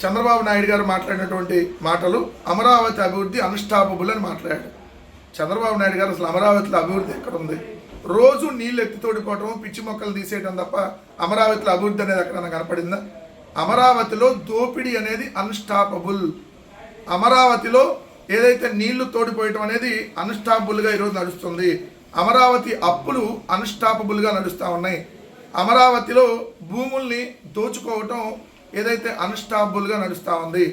చంద్రబాబు నాయుడు గారు మాట్లాడినటువంటి మాటలు అమరావతి అభివృద్ధి అన్స్టాపబుల్ అని మాట్లాడాడు. చంద్రబాబు నాయుడు గారు అసలు అమరావతిలో అభివృద్ధి ఎక్కడ ఉంది? రోజు నీళ్ళు ఎత్తి తోడిపోవటం పిచ్చి మొక్కలు తీసేయడం తప్ప అమరావతిలో అభివృద్ధి అనేది ఎక్కడైనా కనపడిందా? అమరావతిలో దోపిడీ అనేది అన్స్టాపబుల్ అమరావతిలో ఏదైతే నీళ్ళు తోడిపోయటం అనేది అన్స్టాపబుల్గా ఈరోజు నడుస్తుంది. అమరావతి అప్పులు అన్స్టాపబుల్గా నడుస్తూ ఉన్నాయి. అమరావతిలో భూముల్ని దోచుకోవటం ఏదైతే అన్స్టాపబుల్గా నడుస్తూ ఉంది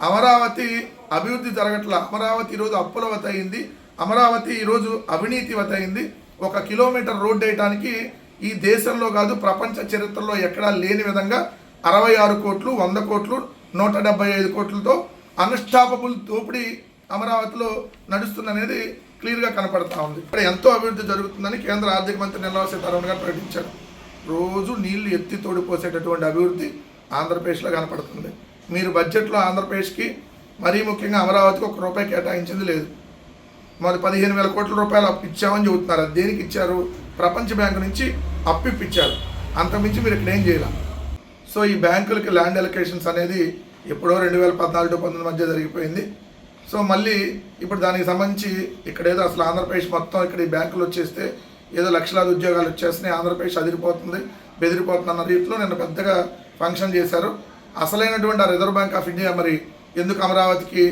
అమరావతి అభివృద్ధి జరగట్ల. అమరావతి ఈరోజు అప్పులవత అయింది. అమరావతి ఈరోజు అవినీతివత అయింది. ఒక కిలోమీటర్ రోడ్డు వేయడానికి ఈ దేశంలో కాదు ప్రపంచ చరిత్రలో ఎక్కడా లేని విధంగా అరవై ఆరు కోట్లు వంద కోట్లు నూట డెబ్బై ఐదు కోట్లతో అన్స్టాపబుల్ దోపిడీ అమరావతిలో నడుస్తుందనేది క్లియర్గా కనపడతా ఉంది. ఇక్కడ ఎంతో అభివృద్ధి జరుగుతుందని కేంద్ర ఆర్థిక మంత్రి నిర్మలా సీతారామన్ గారు ప్రకటించారు. రోజు నీళ్ళు ఎత్తి తోడిపోసేటటువంటి అభివృద్ధి ఆంధ్రప్రదేశ్లో కనపడుతుంది. మీరు బడ్జెట్లో ఆంధ్రప్రదేశ్కి మరీ ముఖ్యంగా అమరావతికి ఒక రూపాయి కేటాయించింది లేదు. మరి పదిహేను వేల కోట్ల రూపాయలు అప్పు ఇచ్చామని చెబుతున్నారు. అది దేనికి ఇచ్చారు? ప్రపంచ బ్యాంకు నుంచి అప్పు ఇప్పించారు. అంతకుమించి మీరు ఇక్కడ ఏం చేయాలి? సో ఈ బ్యాంకులకి ల్యాండ్ ఎలకేషన్స్ అనేది ఎప్పుడో రెండు వేల పద్నాలుగు పంతొమ్మిది మధ్య జరిగిపోయింది. సో మళ్ళీ ఇప్పుడు దానికి సంబంధించి ఇక్కడ ఏదో అసలు ఆంధ్రప్రదేశ్ మొత్తం ఇక్కడ ఈ బ్యాంకులు వచ్చేస్తే ఏదో లక్షలాది ఉద్యోగాలు వచ్చేస్తున్నాయి. ఆంధ్రప్రదేశ్ అదిరిపోతుంది. బెదిరిపోతుంది అన్న రీతిలో నిన్న పెద్దగా ఫంక్షన్ చేశారు. అసలైనటువంటి ఆ రిజర్వ్ బ్యాంక్ ఆఫ్ ఇండియా మరి ఎందుకు అమరావతికి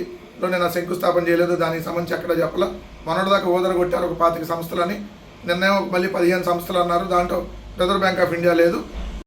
లో నేను శంకుస్థాపన చేయలేదు? దానికి సంబంధించి ఎక్కడ చెప్పల? మొన్నటిదాకా ఓదర కొట్టారు ఒక పాతిక సంస్థలని. నిన్నేమో మళ్ళీ పదిహేను సంస్థలు అన్నారు. దాంట్లో రిజర్వ్ బ్యాంక్ ఆఫ్ ఇండియా లేదు.